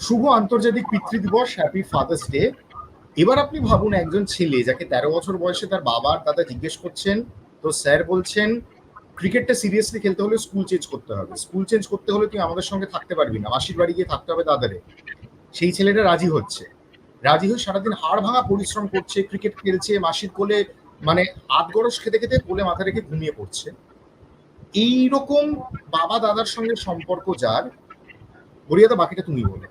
শুভ আন্তর্জাতিক পিতৃ দিবস হ্যাপি ফাদার্স ডে এবার আপনি ভাবুন, একজন ছেলে যাকে তেরো বছর বয়সে তার বাবা আর দাদা জিজ্ঞেস করছেন, তো স্যার বলছেন, ক্রিকেটটা সিরিয়াসলি খেলতে হলে স্কুল চেঞ্জ করতে হবে। স্কুল চেঞ্জ করতে হলে তুই আমাদের সঙ্গে থাকতে পারবি না। মাসির বাড়ি গিয়ে থাকতে হবে দাদারে। সেই ছেলেটা রাজি হচ্ছে। রাজি হয়ে সারাদিন হাড় ভাঙা পরিশ্রম করছে ক্রিকেট খেলছে, মাসির কোলে মানে আধ গরস খেতে খেতে কোলে মাথা রেখে ঘুমিয়ে পড়ছে। এইরকম বাবা দাদার সঙ্গে সম্পর্ক যার বরিয়াদা বাকিটা তুমি বলো।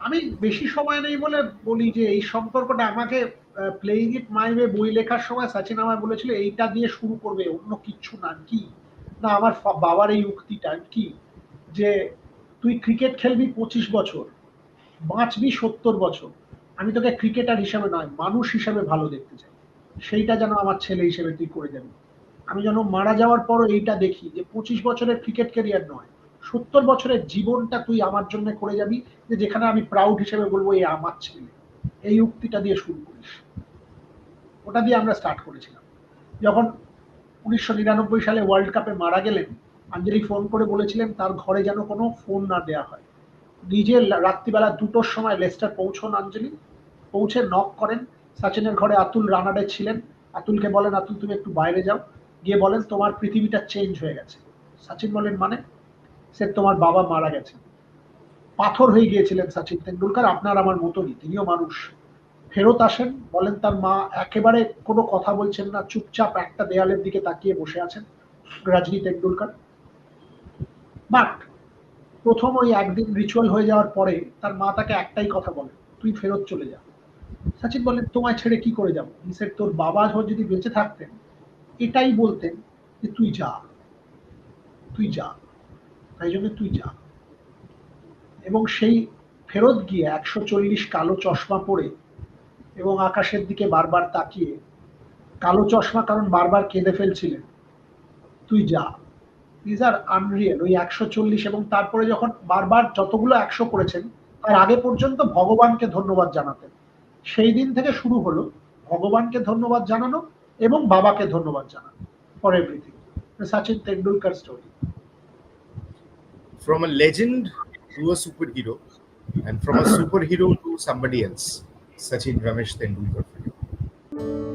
আমি বেশি সময় নেই বলে বলি যে, এই সম্পর্কটা আমাকে প্লেইং ইট মাই ওয়ে বই লেখার সময় সচিন আমায় বলেছিল, এইটা দিয়ে শুরু করবে, অন্য কিচ্ছু না, কি? না, আমার বাবার এই উক্তিটা, কি? যে, তুই ক্রিকেট খেলবি পঁচিশ বছর, বাঁচবি সত্তর বছর, আমি তোকে ক্রিকেটার হিসাবে নয়, মানুষ হিসাবে ভালো দেখতে চাই। সেইটা যেন আমার ছেলে হিসেবে তুই করে যাবি আমি যেন মারা যাওয়ার পরও এইটা দেখি যে পঁচিশ বছরের ক্রিকেট ক্যারিয়ার নয়, সত্তর বছরের জীবনটা তুই আমার জন্য করে যাবি যে যেখানে আমি প্রাউড হিসেবে বলব এই আমার ছেলে। এই উক্তিটা দিয়ে শুরু করিস। ওটা দিয়ে আমরা স্টার্ট করেছিলাম। যখন উনিশশো নিরানব্বই সালে ওয়ার্ল্ড কাপে মারা গেলেন, আঞ্জলি ফোন করে বলেছিলেন তার ঘরে যেন কোনো ফোন না দেয়া হয়। নিজে রাত্রিবেলা দুটোর সময় লেস্টার পৌঁছন আঞ্জলি, পৌঁছে নক করেন। সচিনের ঘরে আতুল রানাডে ছিলেন। আতুলকে বলেন, আতুল, তুমি একটু বাইরে যাও। গিয়ে বলেন, তোমার পৃথিবীটা চেঞ্জ হয়ে গেছে। সচিন বলেন মানে? সে তোমার বাবা মারা গেছে পাথর হয়ে গিয়েছিলেন সচিন তেন্ডুলকার, আপনার আমার মতনই, তিনিও মানুষ। ফেরত আসেন? বলেন, তার মা একেবারে কোনো কথা বলছেন না, চুপচাপ একটা দেয়ালের দিকে তাকিয়ে বসে আছেন রজনী তেন্ডুলকার। বাট প্রথম ওই একদিন রিচুয়াল হয়ে যাওয়ার পরে তার মা তাকে একটাই কথা বলে, তুই ফেরত চলে যা। সচিন বলেন, তোমায় ছেড়ে কি করে যাব? তোর বাবা যদি বেঁচে থাকতেন এটাই বলতেন যে তুই যা তুই যা, তাই জন্য তুই যা। এবং সেই ফেরত গিয়ে একশো চল্লিশ কালো চশমা পরে এবং আকাশের দিকে বারবার তাকিয়ে, কালো চশমা কারণ বারবার কেঁদে ফেলছিলেন, তুই যা। দিজ আর আনরিয়েল ওই একশো চল্লিশ এবং তারপরে যখন বারবার যতগুলো একশো করেছেন, তার আগে পর্যন্ত ভগবানকে ধন্যবাদ জানাতেন। সেই দিন থেকে শুরু হলো, ভগবানকে ধন্যবাদ জানানো এবং বাবাকে ধন্যবাদ জানানো for everything Sachin Tendulkar story from a legend to a superhero and from a superhero to somebody else sachin ramesh tendulkar for you